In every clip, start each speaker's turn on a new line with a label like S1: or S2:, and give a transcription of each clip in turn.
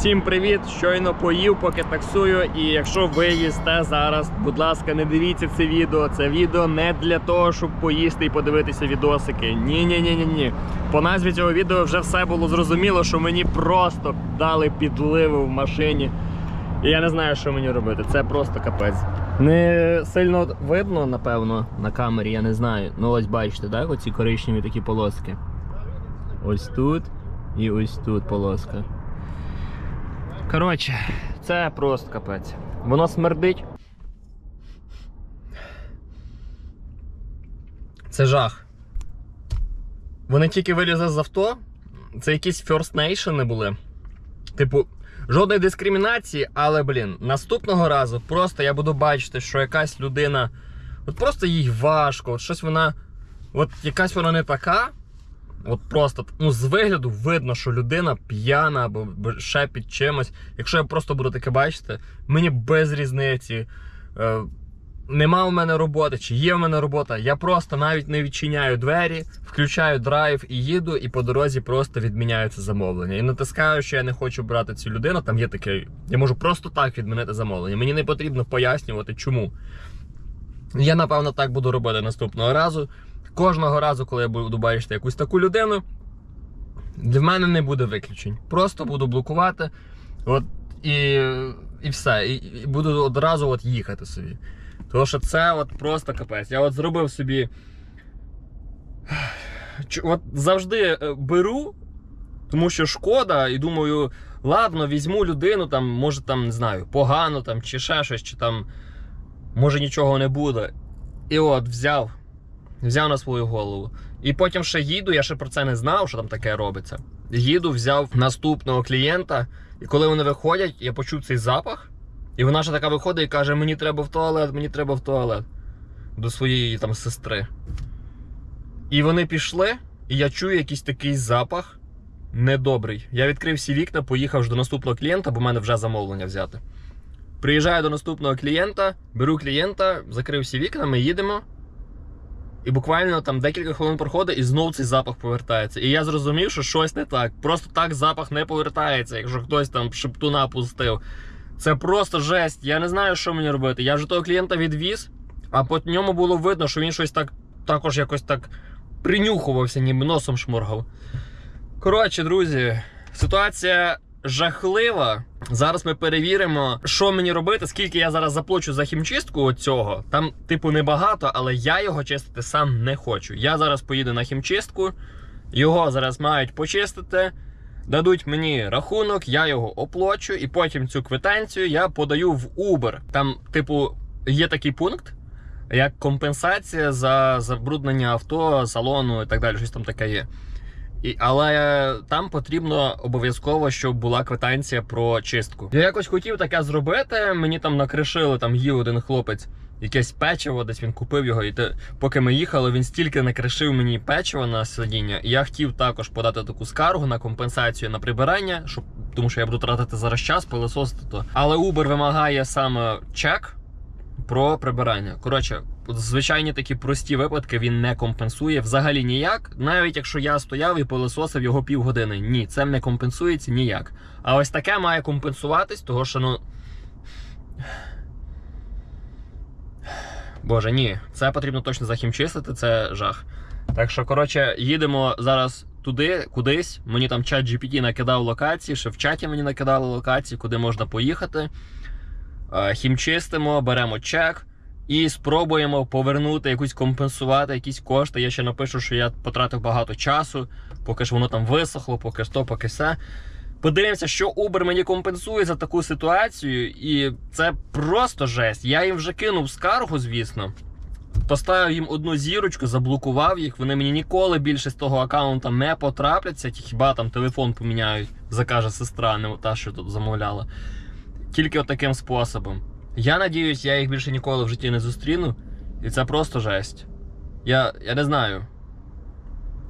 S1: Усім привіт! Щойно поїв, поки таксую. І якщо ви їсте зараз, будь ласка, не дивіться це відео. Це відео не для того, щоб поїсти і подивитися відосики. Ні, ні, ні, ні, ні. По назві цього відео вже все було зрозуміло, що мені просто дали підливи в машині. І я не знаю, що мені робити. Це просто капець. Не сильно видно, напевно, на камері, я не знаю. Ну ось бачите, так? Оці коричневі такі полоски. Ось тут і ось тут полоска. Коротше, це просто капець. Воно смердить. Це жах. Вони тільки вилізли з авто. Це якісь First Nation були. Типу, жодної дискримінації, але, блін, наступного разу просто я буду бачити, що якась людина. От просто їй важко, от щось вона. От якась вона не така. От просто ну, з вигляду видно, що людина п'яна або ще під чимось. Якщо я просто буду таке бачити, мені без різниці. Е, нема в мене роботи, чи є в мене робота. Я просто навіть не відчиняю двері, включаю драйв і їду, і по дорозі просто відміняю це замовлення. І натискаю, що я не хочу брати цю людину. Там є таке. Я можу просто так відмінити замовлення. Мені не потрібно пояснювати, чому. Я, напевно, так буду робити наступного разу. Кожного разу, коли я буду бачити якусь таку людину, для мене не буде виключень. Просто буду блокувати. От, і, і все. І, і буду одразу от їхати собі. Тому що це от просто капець. Я от зробив собі. От завжди е, беру, тому що шкода, і думаю, ладно, візьму людину, там, може там, не знаю, погано там, чи ще щось, чи там може нічого не буде. І от взяв. Взяв на свою голову. І потім ще їду, я ще про це не знав, що там таке робиться. Їду, взяв наступного клієнта, і коли вони виходять, я почув цей запах. І вона ще така виходить і каже: мені треба в туалет, мені треба в туалет. До своєї там сестри. І вони пішли, і я чую якийсь такий запах недобрий. Я відкрив всі вікна, поїхав до наступного клієнта, бо в мене вже замовлення взяти. Приїжджаю до наступного клієнта, беру клієнта, закрив всі вікна, ми їдемо. І буквально там декілька хвилин проходить, і знов цей запах повертається. І я зрозумів, що щось не так. Просто так запах не повертається, якщо хтось там шептуна пустив. Це просто жесть. Я не знаю, що мені робити. Я вже того клієнта відвіз, а по ньому було видно, що він щось так також якось так принюхувався, ніби носом шморгав. Коротше, друзі, ситуація жахлива. Зараз ми перевіримо, що мені робити, скільки я зараз заплачу за хімчистку цього. Там, типу, небагато, але я його чистити сам не хочу. Я зараз поїду на хімчистку, його зараз мають почистити. Дадуть мені рахунок, я його оплачу, і потім цю квитанцію я подаю в Uber. Там, типу, є такий пункт, як компенсація за забруднення авто, салону і так далі. Щось там таке є. І, але там потрібно обов'язково, щоб була квитанція про чистку. Я якось хотів таке зробити. Мені там накришили, там їв один хлопець якесь печиво, десь він купив його. І те, поки ми їхали, він стільки накришив мені печиво на сидіння. І я хотів також подати таку скаргу на компенсацію на прибирання, щоб тому що я буду тратити зараз час, пилососити то. Але Uber вимагає саме чек про прибирання. Коротше, звичайні такі прості випадки він не компенсує взагалі ніяк. Навіть якщо я стояв і пилососив його півгодини. Ні, це не компенсується ніяк. А ось таке має компенсуватись, того що ну. Боже, ні, це потрібно точно захімчистити, це жах. Так що, коротше, їдемо зараз туди, кудись. Мені там чат GPT накидав локації, ще в чаті мені накидали локації, куди можна поїхати. Е, Хімчистимо, беремо чек і спробуємо повернути якусь компенсувати якісь кошти. Я ще напишу, що я потратив багато часу, поки ж воно там висохло, поки ж поки все. Подивимося, що Uber мені компенсує за таку ситуацію, і це просто жесть. Я їм вже кинув скаргу, звісно. Поставив їм одну зірочку, заблокував їх. Вони мені ніколи більше з того аккаунта не потрапляться, хіба там телефон поміняють, закаже сестра, не та, що тут замовляла. Тільки от таким способом. Я надіюсь, я їх більше ніколи в житті не зустріну. І це просто жесть. Я, я не знаю.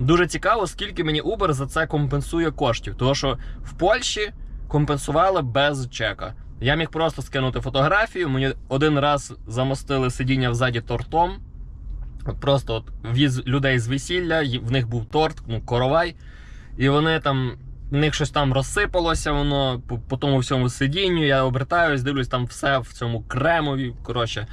S1: Дуже цікаво, скільки мені Uber за це компенсує коштів. Тому що в Польщі компенсували без чека. Я міг просто скинути фотографію. Мені один раз замостили сидіння взаді тортом. От просто от віз людей з весілля, в них був торт, ну, коровай. І вони там в них щось там розсипалося, воно по, по тому всьому сидінню. Я обертаюсь, дивлюсь, там все в цьому кремові. Коротше,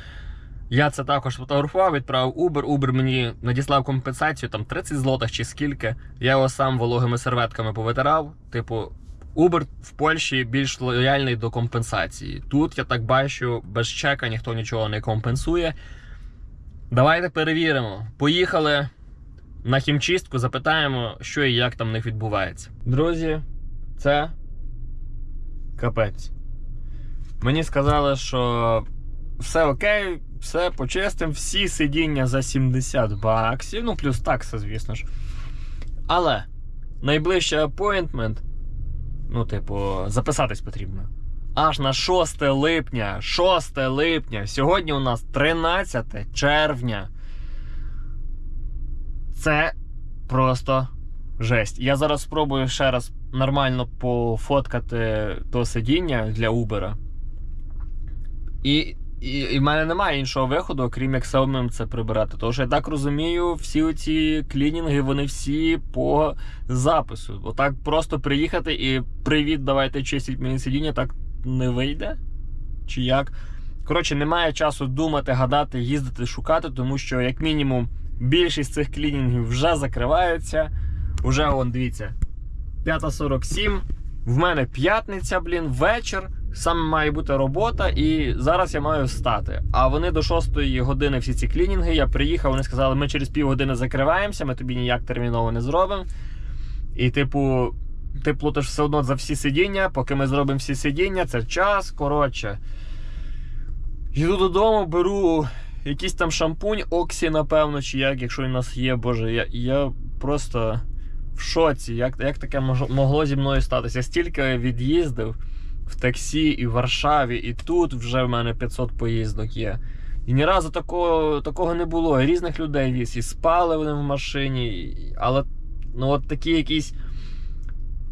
S1: я це також фотографував, відправив Uber. Uber мені надіслав компенсацію, там 30 злотих чи скільки. Я його сам вологими серветками повитирав. Типу, Uber в Польщі більш лояльний до компенсації. Тут я так бачу, без чека ніхто нічого не компенсує. Давайте перевіримо. Поїхали на хімчистку, запитаємо, що і як там в них відбувається. Друзі, це капець. Мені сказали, що все окей, все почистим, всі сидіння за 70 баксів, ну плюс такса, звісно ж. Але найближчий апойнтмент, ну, типу, записатись потрібно. Аж на 6 липня. 6 липня. Сьогодні у нас 13 червня. Це просто жесть. Я зараз спробую ще раз нормально пофоткати то сидіння для Uber. І, і, і в мене немає іншого виходу, окрім як самим це прибирати. Тому що я так розумію, всі ці клінінги, вони всі по запису. Отак просто приїхати і привіт, давайте чистіть мені сидіння, так не вийде? Чи як? Коротше, немає часу думати, гадати, їздити, шукати, тому що, як мінімум, більшість цих клінінгів вже закриваються. Уже, вон, дивіться, 5.47. В мене п'ятниця, блін, вечір. Саме має бути робота, і зараз я маю встати. А вони до 6 години всі ці клінінги. Я приїхав, вони сказали, ми через півгодини закриваємося, ми тобі ніяк терміново не зробимо. І, типу, ти платиш все одно за всі сидіння, поки ми зробимо всі сидіння, це час. Коротше. Йду додому, беру якийсь там шампунь, Оксі, напевно, чи як, якщо він у нас є, боже, я, я просто в шоці. Як, як таке могло зі мною статися? Я стільки від'їздив в таксі і в Варшаві, і тут вже в мене 500 поїздок є. І ні разу такого, такого не було. Різних людей віз, і спали вони в машині, і- але ну, от такі якісь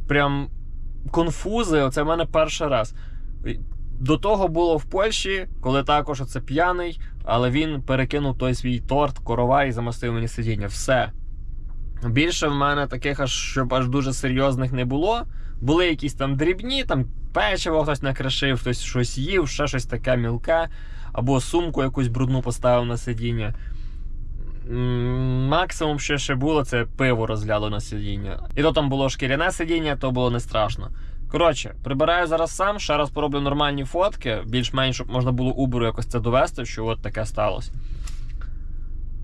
S1: прям конфузи, оце в мене перший раз. До того було в Польщі, коли також оце п'яний, але він перекинув той свій торт, корова і замостив мені сидіння. Все. Більше в мене таких аж щоб аж дуже серйозних не було. Були якісь там дрібні, там печиво хтось накришив, хтось щось їв, ще щось таке мілке, або сумку якусь брудну поставив на сидіння. Максимум, що ще було, це пиво розляло на сидіння. І то там було шкіряне сидіння, то було не страшно. Коротше, прибираю зараз сам, ще раз пороблю нормальні фотки, більш-менш, щоб можна було Uber якось це довести, що от таке сталося.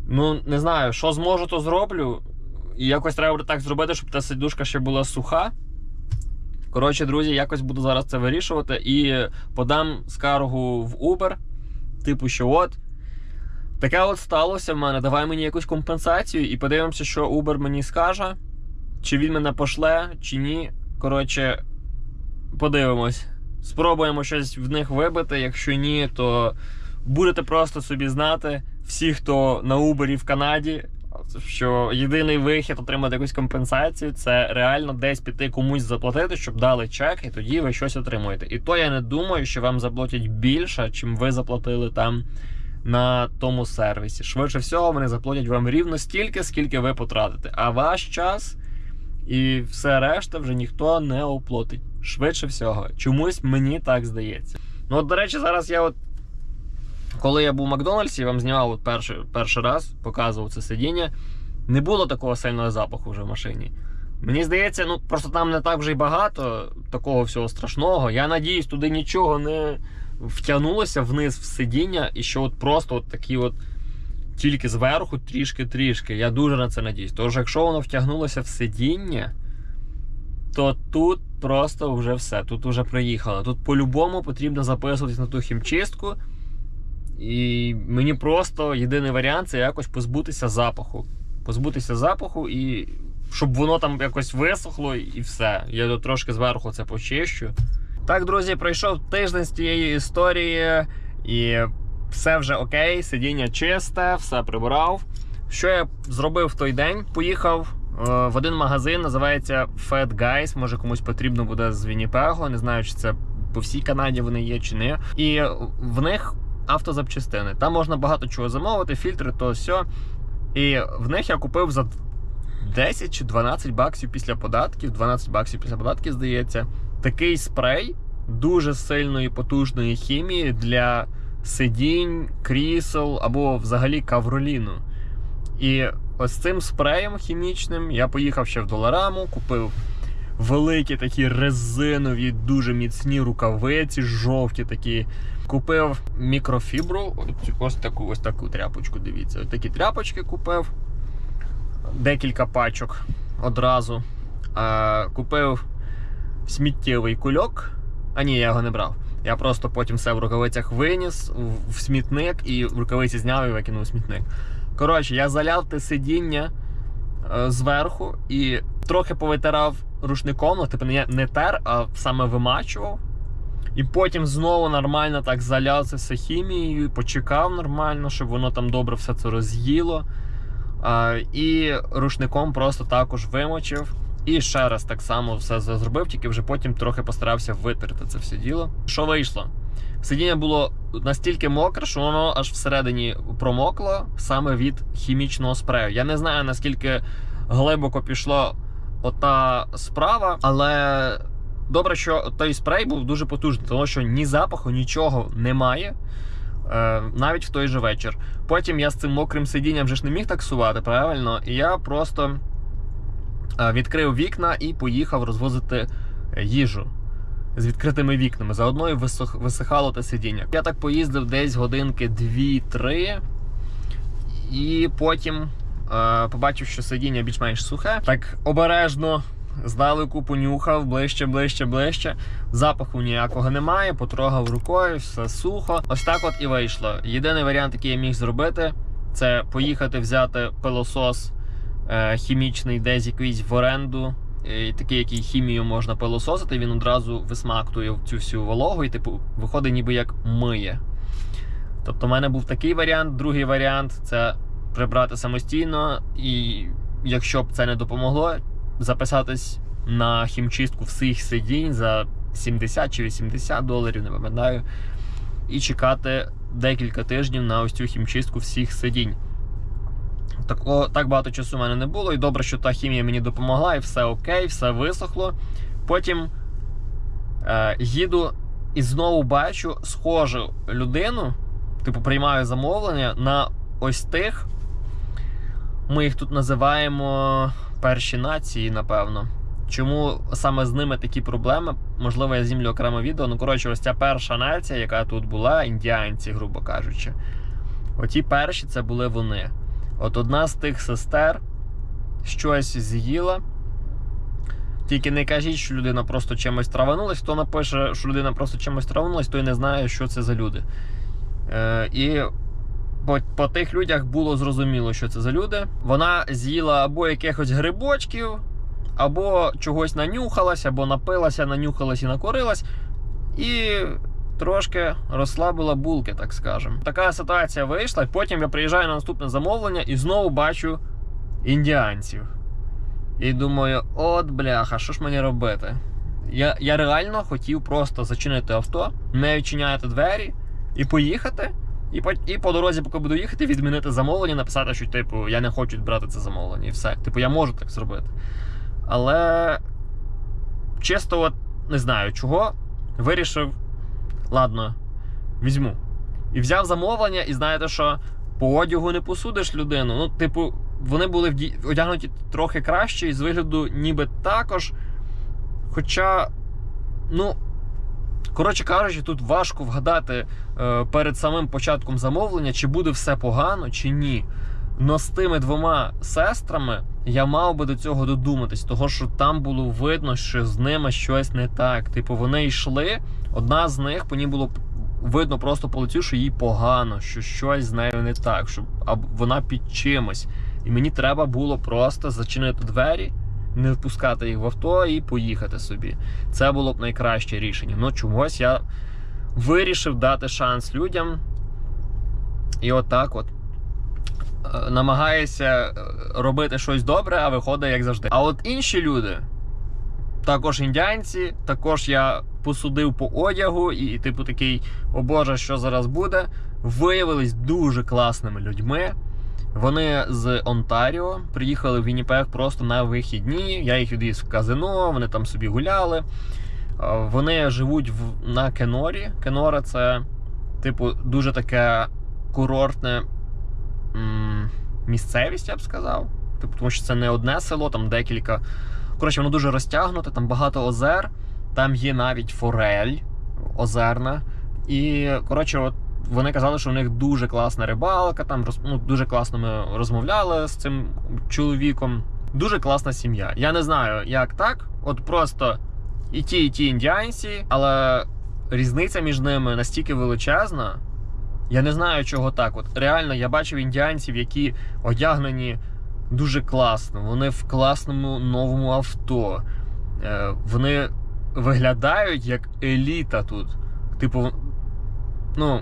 S1: Ну, не знаю, що зможу, то зроблю. І якось треба буде так зробити, щоб та сидушка ще була суха. Коротше, друзі, якось буду зараз це вирішувати і подам скаргу в Uber. Типу, що от. Таке от сталося в мене. Давай мені якусь компенсацію і подивимося, що Uber мені скаже. Чи він мене пошле, чи ні. Коротше, подивимось. Спробуємо щось в них вибити. Якщо ні, то будете просто собі знати, всі, хто на Uber в Канаді, що єдиний вихід отримати якусь компенсацію, це реально десь піти комусь заплатити, щоб дали чек, і тоді ви щось отримуєте. І то я не думаю, що вам заплатять більше, чим ви заплатили там на тому сервісі. Швидше всього, вони заплатять вам рівно стільки, скільки ви потратите. А ваш час і все решта вже ніхто не оплатить. Швидше всього. Чомусь мені так здається. Ну, от, до речі, зараз я от. Коли я був в Макдональдсі, вам знімав от перший, перший раз, показував це сидіння, не було такого сильного запаху вже в машині. Мені здається, ну просто там не так вже й багато такого всього страшного. Я надіюсь, туди нічого не втягнулося вниз в сидіння, і що от просто от такі от тільки зверху трішки-трішки. Я дуже на це надіюсь. Тож, якщо воно втягнулося в сидіння, то тут просто вже все. Тут вже приїхало. Тут по-любому потрібно записуватись на ту хімчистку. І мені просто єдиний варіант це якось позбутися запаху. Позбутися запаху і щоб воно там якось висохло і все. Я трошки зверху це почищу. Так, друзі, пройшов тиждень з тієї історії, і все вже окей, сидіння чисте, все прибирав. Що я зробив в той день? Поїхав в один магазин, називається Fat Guys. Може комусь потрібно буде з Вінніпего. Не знаю, чи це по всій Канаді вони є чи не. І в них автозапчастини. Там можна багато чого замовити, фільтри, то все. І в них я купив за 10 чи 12 баксів після податків, 12 баксів після податків, здається. Такий спрей дуже сильної потужної хімії для сидінь, крісел або взагалі кавроліну. І ось цим спреєм хімічним я поїхав ще в Долараму, купив великі такі резинові, дуже міцні рукавиці, жовті такі. Купив мікрофібру, ось- таку ось таку тряпочку. Дивіться, ось такі тряпочки купив. Декілька пачок одразу. А, купив сміттєвий кульок. А ні, я його не брав. Я просто потім все в рукавицях виніс в- смітник і в рукавиці зняв і викинув смітник. Коротше, я заляв те сидіння е, зверху і трохи повитирав рушником, ну, типу не, не тер, а саме вимачував. І потім знову нормально так заляв це все хімією, почекав нормально, щоб воно там добре все це роз'їло. А, і рушником просто також вимочив. І ще раз так само все зробив, тільки вже потім трохи постарався витерти це все діло. Що вийшло? Сидіння було настільки мокре, що воно аж всередині промокло саме від хімічного спрею. Я не знаю наскільки глибоко пішла ота справа, але добре, що той спрей був дуже потужний, тому що ні запаху, нічого немає. е, Навіть в той же вечір. Потім я з цим мокрим сидінням вже ж не міг таксувати, правильно? І я просто е, відкрив вікна і поїхав розвозити їжу з відкритими вікнами. Заодно і висох- висихало те сидіння. Я так поїздив десь годинки 2-3, і потім е, побачив, що сидіння більш-менш сухе. Так обережно здалеку понюхав, ближче, ближче, ближче. Запаху ніякого немає, потрогав рукою, все сухо. Ось так от і вийшло. Єдиний варіант, який я міг зробити, це поїхати взяти пилосос е, хімічний десь якийсь в оренду. Е, Такий, який хімію можна пилососити, він одразу висмактує цю всю вологу і, типу, виходить ніби як миє. Тобто, в мене був такий варіант. Другий варіант це прибрати самостійно, і якщо б це не допомогло, записатись на хімчистку всіх сидінь за 70 чи 80 доларів, не пам'ятаю, і чекати декілька тижнів на ось цю хімчистку всіх сидінь. Тако, так багато часу в мене не було, і добре, що та хімія мені допомогла, і все окей, все висохло. Потім е, їду і знову бачу схожу людину, типу, приймаю замовлення на ось тих. Ми їх тут називаємо перші нації, напевно. Чому саме з ними такі проблеми? Можливо, я знімлю окреме відео. Ну, коротше, ось ця перша нація, яка тут була, індіанці, грубо кажучи. Оті перші це були вони. От одна з тих сестер щось з'їла. Тільки не кажіть, що людина просто чимось траванулась. Хто напише, що людина просто чимось траванулась, той не знає, що це за люди. Е, і по, по тих людях було зрозуміло, що це за люди. Вона з'їла або якихось грибочків, або чогось нанюхалась, або напилася, нанюхалась і накорилась. І трошки розслабила булки, так скажемо. Така ситуація вийшла. Потім я приїжджаю на наступне замовлення і знову бачу індіанців. І думаю, от бляха, що ж мені робити? Я, я реально хотів просто зачинити авто, не відчиняти двері і поїхати. І по, і по дорозі, поки буду їхати, відмінити замовлення, написати, що типу я не хочу брати це замовлення, і все. Типу, я можу так зробити. Але чисто, от не знаю чого, вирішив, ладно, візьму. І взяв замовлення, і знаєте, що по одягу не посудиш людину. Ну, типу, вони були вді- одягнуті трохи краще, і з вигляду ніби також. Хоча, ну. Коротше кажучи, тут важко вгадати е, перед самим початком замовлення, чи буде все погано, чи ні. Но з тими двома сестрами я мав би до цього додуматись, того що там було видно, що з ними щось не так. Типу, вони йшли, одна з них ній було видно просто по лицю, що їй погано, що щось з нею не так, що вона під чимось. І мені треба було просто зачинити двері, не впускати їх в авто і поїхати собі. Це було б найкраще рішення. Ну, чомусь я вирішив дати шанс людям. І отак от. Е, Намагаюся е, робити щось добре, а виходить як завжди. А от інші люди, також індіанці, також я посудив по одягу, і, типу, такий, о Боже, що зараз буде, виявились дуже класними людьми. Вони з Онтаріо приїхали в Вінніпег просто на вихідні. Я їх відвіз в казино, вони там собі гуляли. Е, Вони живуть в, на Кенорі. Кенора це, типу, дуже таке курортне місцевість, я б сказав. Типу, тому що це не одне село, там декілька. Коротше, воно дуже розтягнуте, там багато озер, там є навіть форель озерна. І, коротше, от вони казали, що у них дуже класна рибалка, там ну, дуже класно ми розмовляли з цим чоловіком. Дуже класна сім'я. Я не знаю, як так. От просто і ті, і ті індіанці, але різниця між ними настільки величезна. Я не знаю, чого так. От реально я бачив індіанців, які одягнені дуже класно. Вони в класному новому авто. Е, Вони виглядають як еліта тут. Типу, ну,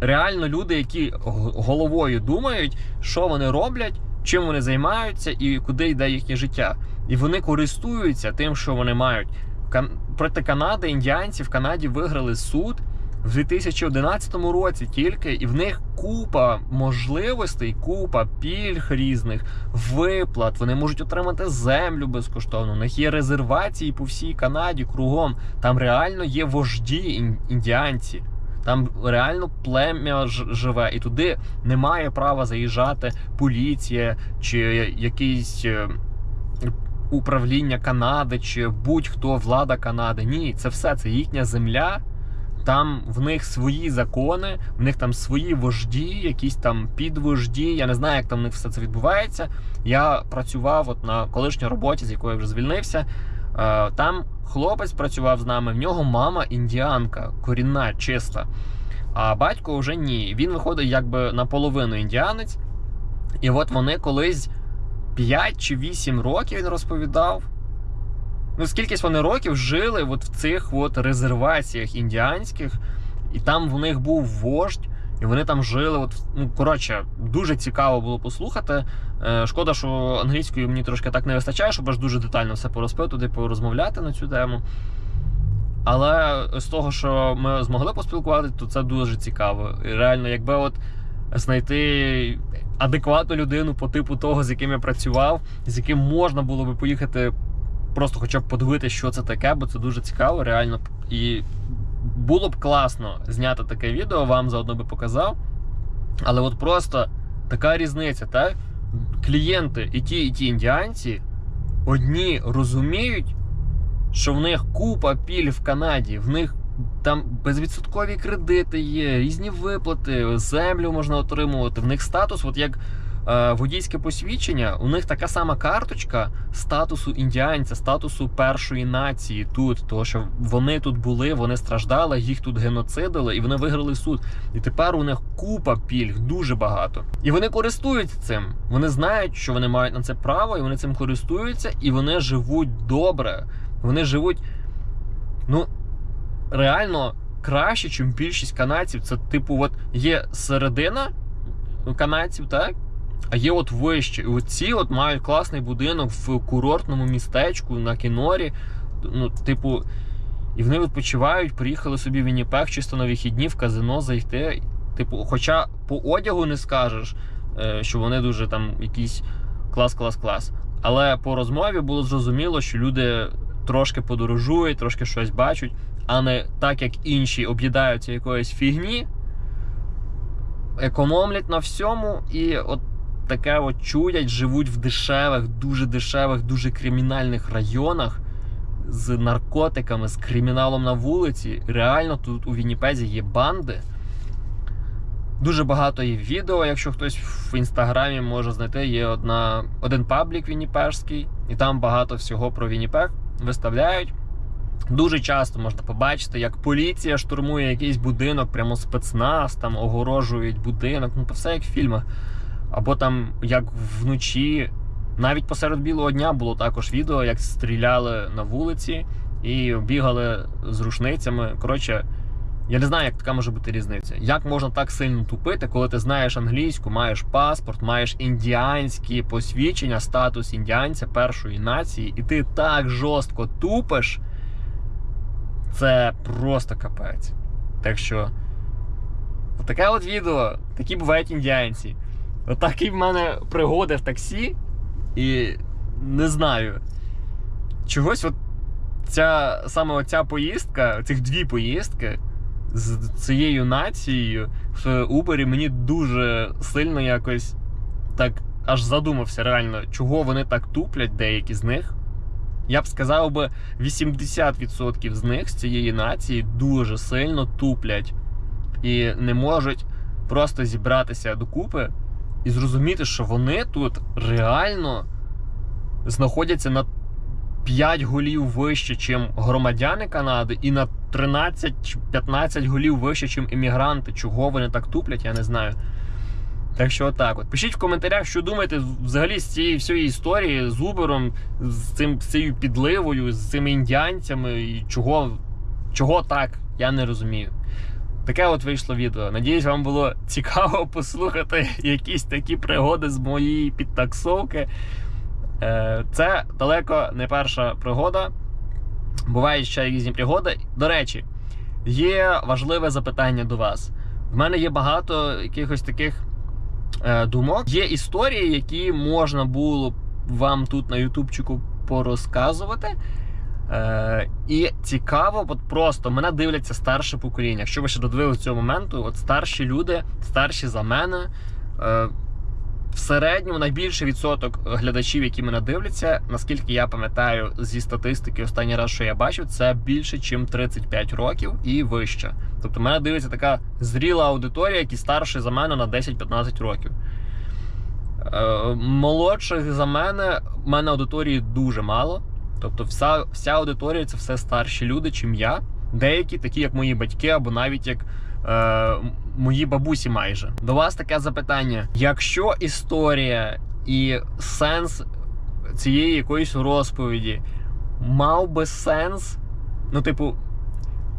S1: реально люди, які головою думають, що вони роблять, чим вони займаються і куди йде їхнє життя. І вони користуються тим, що вони мають. Проти Канади індіанці в Канаді виграли суд в 2011 році тільки, і в них купа можливостей, купа пільг різних, виплат. Вони можуть отримати землю безкоштовно. У них є резервації по всій Канаді кругом. Там реально є вожді індіанці. Там реально плем'я живе, і туди немає права заїжджати поліція чи якийсь е, управління Канади, чи будь-хто влада Канади. Ні, це все це їхня земля. Там в них свої закони, в них там свої вожді, якісь там підвожді. Я не знаю, як там в них все це відбувається. Я працював от на колишній роботі, з якої я вже звільнився. Е, Там хлопець працював з нами. В нього мама індіанка, корінна, чиста. А батько вже ні. Він виходить якби наполовину індіанець. І от вони колись 5 чи 8 років він розповідав. Ну, скількись вони років жили от в цих от резерваціях індіанських, і там в них був вождь, і вони там жили. От, ну, коротше, дуже цікаво було послухати. Е, шкода, що англійською мені трошки так не вистачає, щоб аж дуже детально все порозпитувати, порозмовляти на цю тему. Але з того, що ми змогли поспілкуватися, то це дуже цікаво. І реально, якби от знайти адекватну людину по типу того, з яким я працював, з яким можна було би поїхати просто хоча б подивитися, що це таке, бо це дуже цікаво, реально. І було б класно зняти таке відео, вам заодно би показав. Але от просто така різниця, так? Клієнти і ті, і ті індіанці одні розуміють, що в них купа піль в Канаді, в них там безвідсоткові кредити є, різні виплати, землю можна отримувати. В них статус, от як водійське посвідчення, у них така сама карточка статусу індіанця, статусу першої нації тут. Тому що вони тут були, вони страждали, їх тут геноцидили, і вони виграли суд. І тепер у них купа пільг, дуже багато. І вони користуються цим. Вони знають, що вони мають на це право, і вони цим користуються, і вони живуть добре. Вони живуть, ну, реально краще, ніж більшість канадців. Це, типу, от є середина канадців, так? А є от вище. І оці от мають класний будинок в курортному містечку на Кінорі. Ну, типу, і вони відпочивають, приїхали собі в Вінніпег чисто на вихідні в казино зайти. Типу, хоча по одягу не скажеш, е, що вони дуже там якісь клас-клас-клас. Але по розмові було зрозуміло, що люди трошки подорожують, трошки щось бачать, а не так, як інші об'їдаються якоїсь фігні, економлять на всьому і от таке от чуять, живуть в дешевих, дуже дешевих, дуже кримінальних районах з наркотиками, з криміналом на вулиці. Реально тут у Вінніпезі є банди. Дуже багато є відео, якщо хтось в інстаграмі може знайти, є одна, один паблік Вінніпежський, і там багато всього про Вінніпег виставляють. Дуже часто можна побачити, як поліція штурмує якийсь будинок, прямо спецназ, там огорожують будинок, ну то все як в фільмах. Або там як вночі, навіть посеред білого дня було також відео, як стріляли на вулиці і бігали з рушницями. Коротше, я не знаю, як така може бути різниця. Як можна так сильно тупити, коли ти знаєш англійську, маєш паспорт, маєш індіанські посвідчення, статус індіанця першої нації, і ти так жорстко тупиш. Це просто капець. Так що, таке от відео, такі бувають індіанці. Отакі в мене пригоди в таксі. І не знаю. Чогось от ця саме оця поїздка, цих дві поїздки з цією нацією в Убері мені дуже сильно якось так аж задумався реально, чого вони так туплять, деякі з них. Я б сказав би, 80% з них з цієї нації дуже сильно туплять і не можуть просто зібратися докупи і зрозуміти, що вони тут реально знаходяться на 5 голів вище, чим громадяни Канади, і на 13 чи 15 голів вище, чим іммігранти. Чого вони так туплять, я не знаю. Так що отак от. Пишіть в коментарях, що думаєте взагалі з цієї всієї історії з Убером, з цим з цією підливою, з цими індіанцями, і чого, чого так, я не розумію. Таке от вийшло відео. Надіюсь, вам було цікаво послухати якісь такі пригоди з моєї підтаксовки. Е, Це далеко не перша пригода. Бувають ще різні пригоди. До речі, є важливе запитання до вас. В мене є багато якихось таких е, думок. Є історії, які можна було б вам тут на Ютубчику порозказувати. Е, і цікаво, от просто мене дивляться старше покоління. Якщо ви ще додивилися цього моменту, от старші люди, старші за мене. Е, в середньому найбільший відсоток глядачів, які мене дивляться, наскільки я пам'ятаю зі статистики, останній раз, що я бачив, це більше, ніж 35 років і вище. Тобто, мене дивиться така зріла аудиторія, які старші за мене на 10-15 років. Е, молодших за мене, в мене аудиторії дуже мало. Тобто, вся, вся аудиторія це все старші люди, чим я. Деякі, такі як мої батьки, або навіть як е, мої бабусі майже. До вас таке запитання: якщо історія і сенс цієї якоїсь розповіді мав би сенс, ну, типу,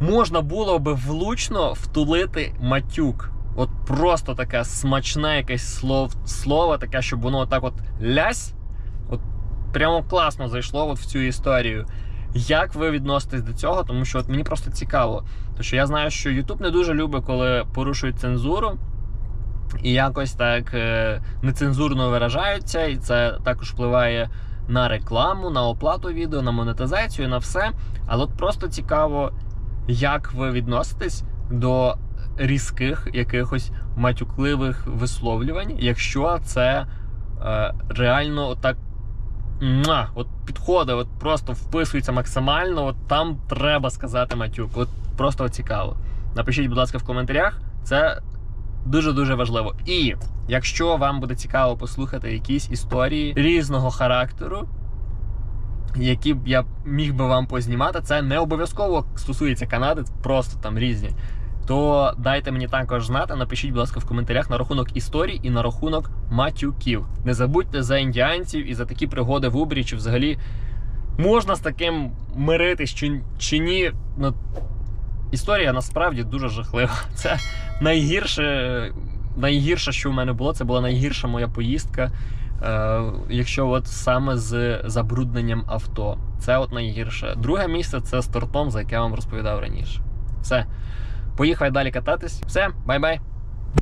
S1: можна було би влучно втулити матюк. От просто таке смачне якесь слов, слово, таке, щоб воно так от лясь, прямо класно зайшло от в цю історію. Як ви відноситесь до цього? Тому що от мені просто цікаво. Тому що я знаю, що YouTube не дуже любить, коли порушують цензуру і якось так е, нецензурно виражаються, і це також впливає на рекламу, на оплату відео, на монетизацію, на все. Але от просто цікаво, як ви відноситесь до різких якихось матюкливих висловлювань, якщо це е, реально так Муа, от підходить, от просто вписується максимально, от там треба сказати матюк. От просто цікаво. Напишіть, будь ласка, в коментарях. Це дуже-дуже важливо. І якщо вам буде цікаво послухати якісь історії різного характеру, які б я міг би вам познімати, це не обов'язково стосується Канади, просто там різні. То дайте мені також знати, напишіть, будь ласка, в коментарях на рахунок історій і на рахунок матюків. Не забудьте за індіанців і за такі пригоди в Убрі, чи взагалі можна з таким миритись чи, чи ні. Ну, історія насправді дуже жахлива. Це найгірше, найгірше, що в мене було, це була найгірша моя поїздка. Е, якщо от саме з забрудненням авто, це от найгірше. Друге місце це з тортом, за яке я вам розповідав раніше. Все. Поїхали далі кататись. Все, бай-бай.